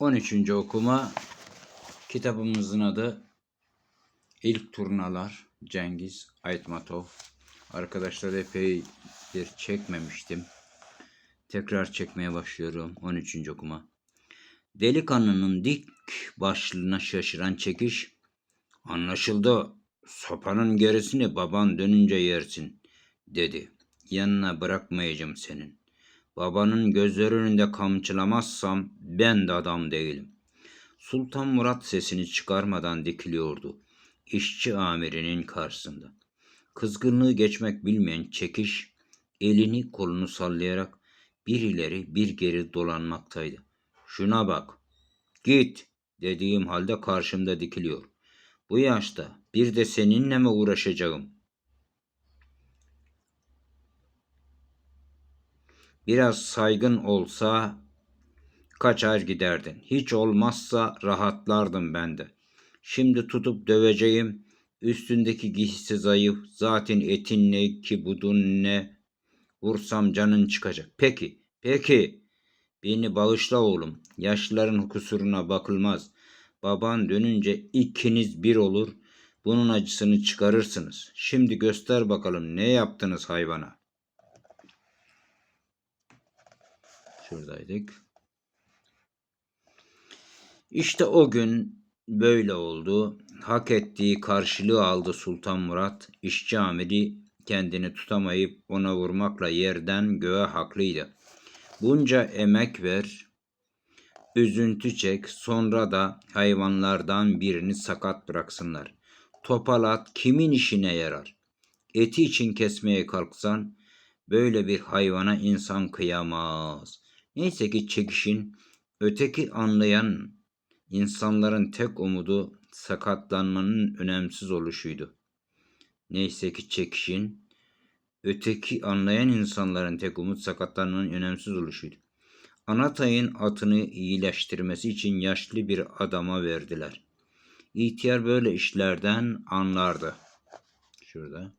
13. okuma kitabımızın adı İlk Turnalar Cengiz Aytmatov. Arkadaşlar epeydir çekmemiştim. Tekrar çekmeye başlıyorum 13. okuma. Delikanlının dik başlığına şaşıran çekiş anlaşıldı. Sopanın gerisini baban dönünce yersin dedi. Yanına bırakmayacağım senin. Babanın gözleri önünde kamçılamazsam ben de adam değilim. Sultan Murat sesini çıkarmadan dikiliyordu. İşçi amirinin karşısında. Kızgınlığı geçmek bilmeyen çekiş elini kolunu sallayarak bir ileri bir geri dolanmaktaydı. Şuna bak. Git dediğim halde karşımda dikiliyor. Bu yaşta bir de seninle mi uğraşacağım? Biraz saygın olsa kaçar giderdin. Hiç olmazsa rahatlardım ben de. Şimdi tutup döveceğim. Üstündeki giysisi zayıf. Zaten etin ne ki budun ne. Vursam canın çıkacak. Peki, peki. Beni bağışla oğlum. Yaşlıların kusuruna bakılmaz. Baban dönünce ikiniz bir olur. Bunun acısını çıkarırsınız. Şimdi göster bakalım ne yaptınız hayvana. Şuradaydık. İşte o gün böyle oldu. Hak ettiği karşılığı aldı Sultan Murat. İşçi amiri kendini tutamayıp ona vurmakla yerden göğe haklıydı. Bunca emek ver, üzüntü çek, sonra da hayvanlardan birini sakat bıraksınlar. Topalat kimin işine yarar? Eti için kesmeye kalksan böyle bir hayvana insan kıyamaz. Neyse ki çekişin öteki anlayan insanların tek umudu sakatlanmanın önemsiz oluşuydu. Neyse ki çekişin öteki anlayan insanların tek umut sakatlanmanın önemsiz oluşuydu. Anatay'ın atını iyileştirmesi için yaşlı bir adama verdiler. İhtiyar böyle işlerden anlardı. Şurada.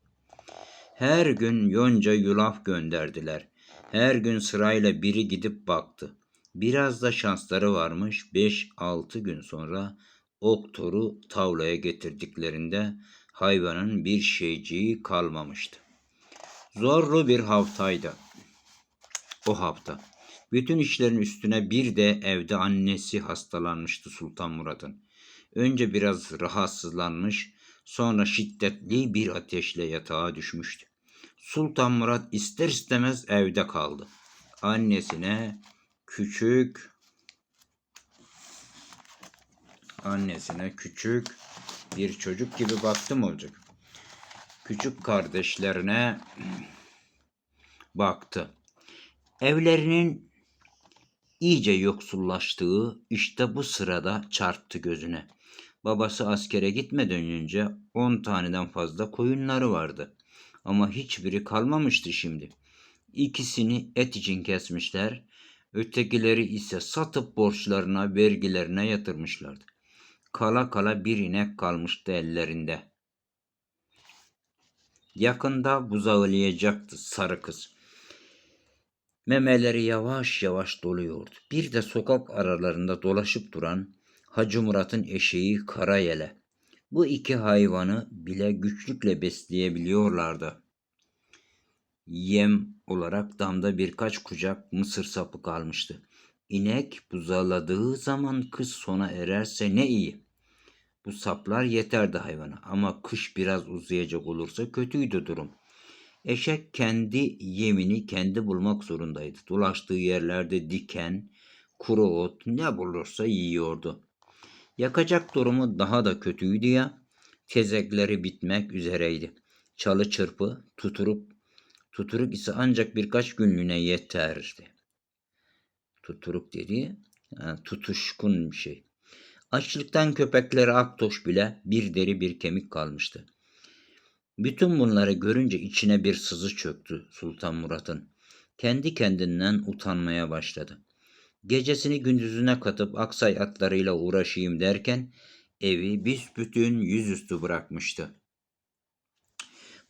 Her gün yonca yulaf gönderdiler. Her gün sırayla biri gidip baktı. Biraz da şansları varmış. 5-6 gün sonra oktoru tavlaya getirdiklerinde hayvanın bir şeyciği kalmamıştı. Zorlu bir haftaydı. O hafta. Bütün işlerin üstüne bir de evde annesi hastalanmıştı Sultan Murat'ın. Önce biraz rahatsızlanmış, sonra şiddetli bir ateşle yatağa düşmüştü. Sultan Murat ister istemez evde kaldı. Annesine küçük annesine küçük bir çocuk gibi baktım olacak. Küçük kardeşlerine baktı. Evlerinin iyice yoksullaştığı işte bu sırada çarptı gözüne. Babası askere gitmeden önce on taneden fazla koyunları vardı. Ama hiçbiri kalmamıştı şimdi. İkisini et için kesmişler, ötekileri ise satıp borçlarına, vergilerine yatırmışlardı. Kala kala bir inek kalmıştı ellerinde. Yakında buzağılayacaktı sarı kız. Memeleri yavaş yavaş doluyordu. Bir de sokak aralarında dolaşıp duran Hacı Murat'ın eşeği Karayele. Bu iki hayvanı bile güçlükle besleyebiliyorlardı. Yem olarak damda birkaç kucak mısır sapı kalmıştı. İnek buzaladığı zaman kış sona ererse ne iyi. Bu saplar yeterdi hayvana ama kış biraz uzayacak olursa kötüydü durum. Eşek kendi yemini kendi bulmak zorundaydı. Dolaştığı yerlerde diken, kuru ot ne bulursa yiyordu. Yakacak durumu daha da kötüydü ya. Tezekleri bitmek üzereydi. Çalı çırpı, tuturup, tuturuk ise ancak birkaç günlüğüne yeterdi. Tuturuk dediği yani tutuşkun bir şey. Açlıktan köpekleri aktoş bile bir deri bir kemik kalmıştı. Bütün bunları görünce içine bir sızı çöktü Sultan Murat'ın. Kendi kendinden utanmaya başladı. Gecesini gündüzüne katıp aksay atlarıyla uğraşayım derken evi büsbütün yüzüstü bırakmıştı.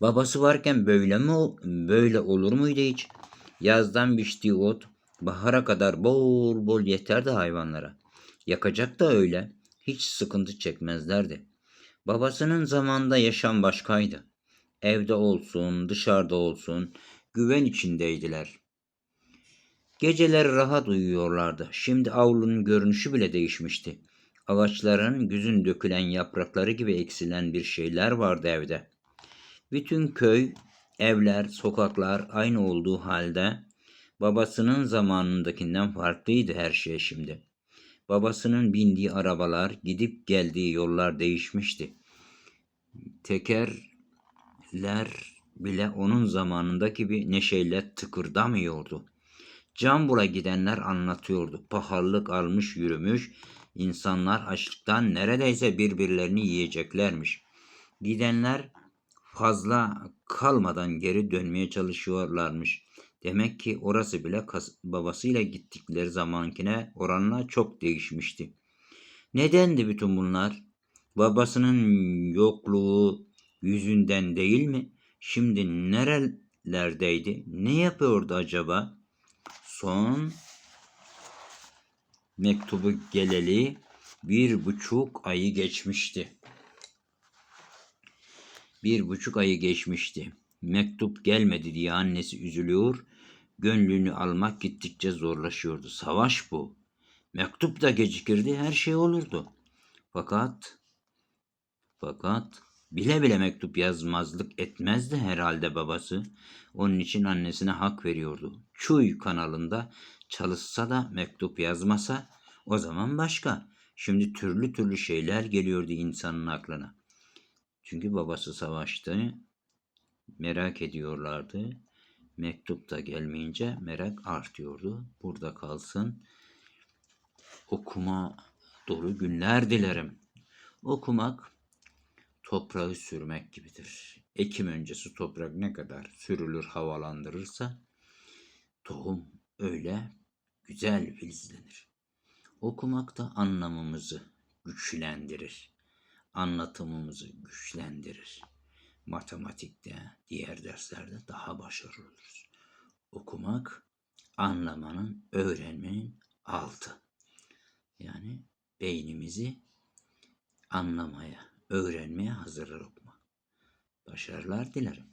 Babası varken böyle mi böyle olur muydu hiç? Yazdan biçtiği ot bahara kadar bol bol yeterdi hayvanlara. Yakacak da öyle. Hiç sıkıntı çekmezlerdi. Babasının zamanında yaşam başkaydı. Evde olsun, dışarıda olsun, güven içindeydiler. Geceleri rahat uyuyorlardı. Şimdi avlunun görünüşü bile değişmişti. Ağaçların güzün dökülen yaprakları gibi eksilen bir şeyler vardı evde. Bütün köy, evler, sokaklar aynı olduğu halde babasının zamanındakinden farklıydı her şey şimdi. Babasının bindiği arabalar, gidip geldiği yollar değişmişti. Tekerler bile onun zamanındaki bir neşeyle tıkırdamıyordu. Cambul'a gidenler anlatıyordu. Pahalılık almış yürümüş, insanlar açlıktan neredeyse birbirlerini yiyeceklermiş. Gidenler fazla kalmadan geri dönmeye çalışıyorlarmış. Demek ki orası bile babasıyla gittikleri zamankine oranla çok değişmişti. Nedendi bütün bunlar? Babasının yokluğu yüzünden değil mi? Şimdi nerelerdeydi? Ne yapıyordu acaba? Son mektubu geleli bir buçuk ayı geçmişti. Bir buçuk ayı geçmişti. Mektup gelmedi diye annesi üzülüyor, gönlünü almak gittikçe zorlaşıyordu. Savaş bu. Mektup da gecikirdi, her şey olurdu. Fakat, fakat bile bile mektup yazmazlık etmezdi herhalde babası. Onun için annesine hak veriyordu. Çuy kanalında çalışsa da mektup yazmasa o zaman başka. Şimdi türlü türlü şeyler geliyordu insanın aklına. Çünkü babası savaştı. Merak ediyorlardı. Mektup da gelmeyince merak artıyordu. Burada kalsın. Okuma dolu günler dilerim. Okumak toprağı sürmek gibidir. Ekim öncesi toprak ne kadar sürülür, havalandırırsa tohum öyle güzel filizlenir. Okumak da anlamımızı güçlendirir. Anlatımımızı güçlendirir. Matematikte, diğer derslerde daha başarılı oluruz. Okumak anlamanın, öğrenmenin altı. Yani beynimizi anlamaya, öğrenmeye hazırlar okumak. Başarılar dilerim.